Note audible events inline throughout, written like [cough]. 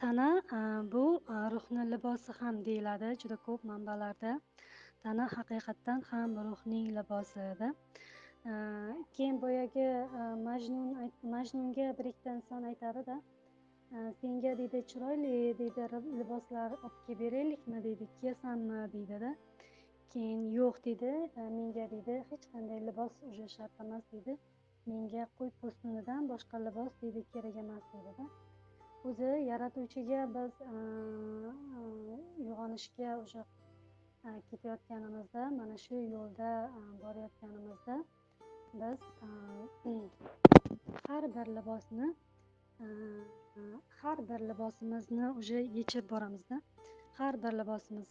tana bu ruhni libosi ham deyiladi juda ko'p manbalarda. Tana haqiqatdan ham ruhning libosida keyin boyagi majnun majnunga bir ikkita inson aytadida senga deydi chiroyli deydi liboslar olib kelib beraylikmi deydi kiyasanmi deydida keyin yo'q deydi menga deydi hech qanday libos уже shart emas deydi menga qo'y po'stinidan boshqa libos deydi kerak emas deydida o'zi yaratuvchiga biz uyg'onishga o'sha ketayotganimizda mana shu yo'lda borayotganimizda biz [clears throat] har bir libosni har bir libosimizni уже yechib boramizda. Har bir libosimiz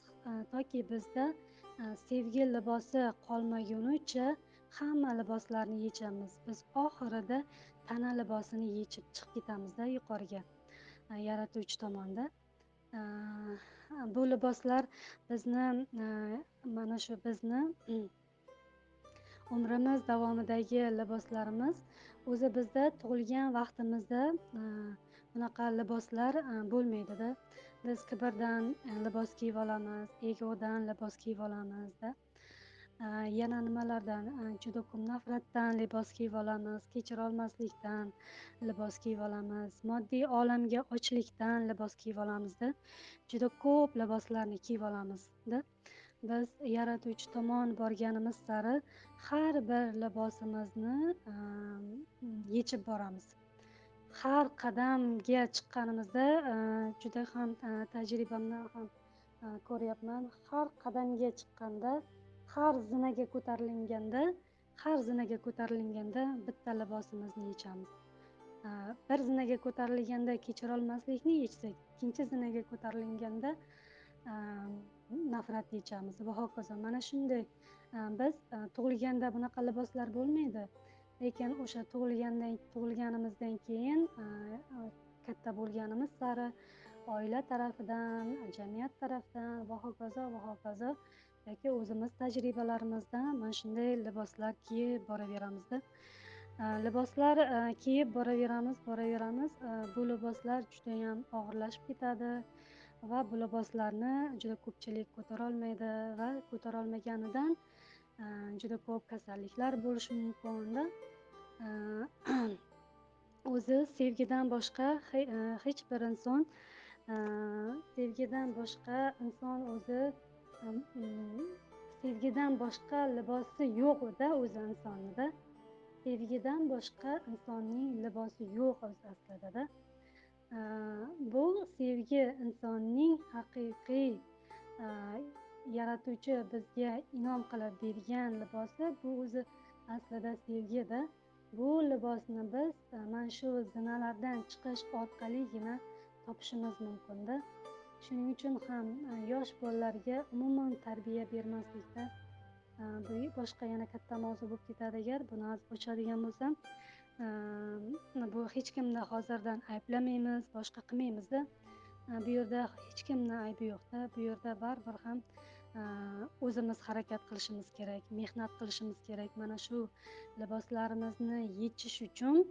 toki bizda sevgi libosi qolmagunicha hamma liboslarni yechamiz. Biz oxirida tana libosini yechib chiqib ketamizda yuqoriga. E, yaratuvchi tomonda. E, bu liboslar bizni e, mana shu bizni umrimiz davomidagi liboslarimiz. O'zi bizda tug'ilgan vaqtimizda bunaqa liboslar bo'lmaydida. Biz kibrdan libos kiyib olamiz egodan libos kiyib olamizda. Э, yana nimalardan? Э, juda ko'p nafratdan libos kiyib olamiz kechirolmaslikdan libos kiyib olamiz moddiy olamga ochlikdan libos kiyib olamizda juda ko'p liboslarni kiyib olamizda. Biz yaratuvchi tomon borganimiz sari har bir libosimizni ehm, yechib boramiz. Har qadamga chiqqanimizda e, juda ham e, tajribamdan ham e, ko'ryapman. Har qadamga chiqqanda har zinaga ko'tarilganda har zinaga ko'tarilganda bitta libosimizni yechamiz. Bir zinaga ko'tarilganda kechirolmaslikni yechsak ikkinchi zinaga ko'tarilganda nafrat yechamiz. Va hokazo mana shunday. Biz tug'ilganda bunaqa liboslar bo'lmaydi. Lekin o'sha tug'ilgandan tug'ilganimizdan keyin katta bo'lganimiz sari oila tarafidan jamiyat tarafidan va hokazo va hokazo yoki o'zimiz tajribalarimizdan mana shunday liboslar kiyib boraveramizda. E, liboslar e, kiyib boraveramiz boraveramiz e, bu liboslar judayam og'irlashib ketadi va bu liboslarni juda ko'pchilik ko'tarolmaydi va ko'tarolmaganidan juda ko'p kasalliklar bo'lishi mumkinda. [clears throat] O'zi sevgidan boshqa hech bir inson sevgidan boshqa inson o'zi sevgidan boshqa libosi yo'qda o'zi insonnida sevgidan boshqa insonning libosi yo'q o'zi aslidada bu sevgi insonning haqiqiy yaratuvchi bizga inom qilib bergan libosi bu o'zi aslida sevgida bu libosni biz mana shu zinalardan chiqish orqaligina topishimiz mumkinda shuning uchun ham e, yosh bolalarga umuman tarbiya bermaslikda e, bu boshqa yana katta mavzu bo'lib ketadi. Agar buni ochadigan bo'lsam e, bu hech kimni hozirdan ayblamaymiz boshqa qilmaymizda. Bu yerda hech kimni aybi yo'qda. Bu yerda baribir ham o'zimiz harakat qilishimiz kerak mehnat qilishimiz kerak. Mana shu liboslarimizni yechish uchun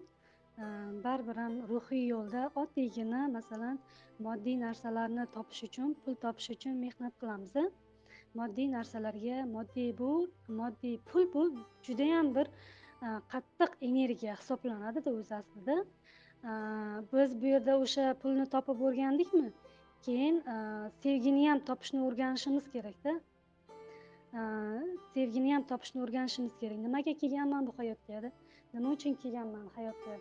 baribir ham ruhiy yo'lda oddiygina masalan moddiy narsalarni topish uchun pul topish uchun mehnat qilamiz moddiy narsalarga moddiy bu moddiy pul bu judayam bir qattiq energiya hisoblanadida o'zi aslida biz bu yerda o'sha pulni topib o'rgandikmi keyin sevgini ham topishni o'rganishimiz kerakda sevgini ham topishni o'rganishimiz kerak nimaga kelganman bu hayotga nima uchun kelganman hayotga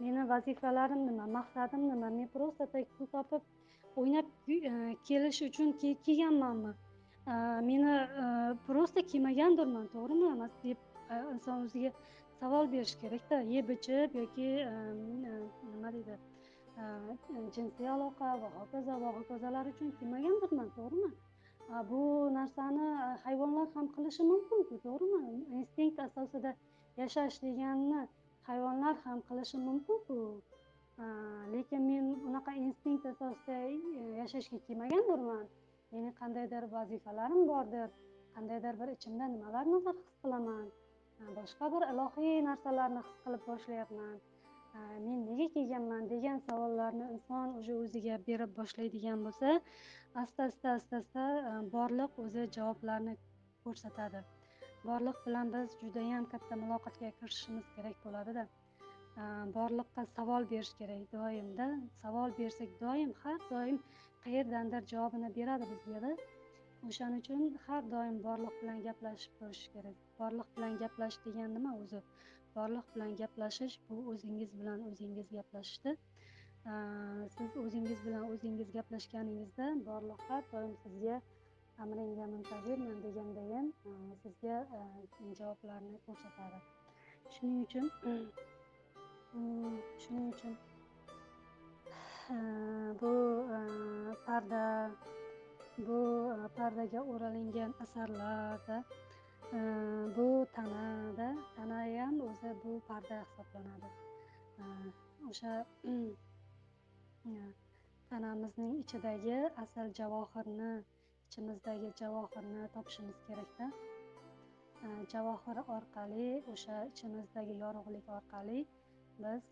meni vazifalarim nima maqsadim nima men просто так pul topib o'ynab e, kelish uchun kelganmanmi? E, meni e, просто kelmagandirman to'g'rimi? Emas deb inson o'ziga savol berishi kerakda. Yeb ichib yoki nima deydi? Jinsiy aloqa va hokazo va hokazolar uchun kelmagandirman to'g'rimi? Bu narsani hayvonlar ham qilishi mumkinku to'g'rimi? Instinkt asosida yashash deganni hayvonlar ham qilishi mumkinku. Lekin men unaqa instinkt asosida e, yashashga kelmagandirman meni qandaydir vazifalarim bordir. Qandaydir bir ichimda nimalarnidir his qilaman? Boshqa bir ilohiy narsalarni his qilib boshlayapman. Men nega kelganman degan savollarni inson уже o'ziga berib boshlaydigan bo'lsa asta asta asta asta e, borliq o'zi javoblarni ko'rsatadi. Borliq bilan biz judayam katta muloqotga kirishishimiz kerak bo'ladida. Borliqqa savol berish kerak doimda. Savol bersak doim har doim qayerdandir javobini beradi bizgada. O'shaning uchun har doim borliq bilan gaplashib turish kerak. Borliq bilan gaplashish degan nima o'zi? Borliq bilan gaplashish bu o'zingiz bilan o'zingiz gaplashishdir. Siz o'zingiz bilan o'zingiz gaplashganingizda borliq har doim sizga amringga muntazirman degandayin e, sizga e, javoblarni ko'rsatadi. Shuning uchun [clears throat] shuning uchun e, bu parda bu pardaga o'ralingan asarlarda bu tanada tana ham o'zi bu parda hisoblanadi. O'sha [clears throat] tanamizning ichidagi asl javohirni ichimizdagi javohirni topishimiz kerakda. Javohir orqali o'sha ichimizdagi yorug'lik orqali biz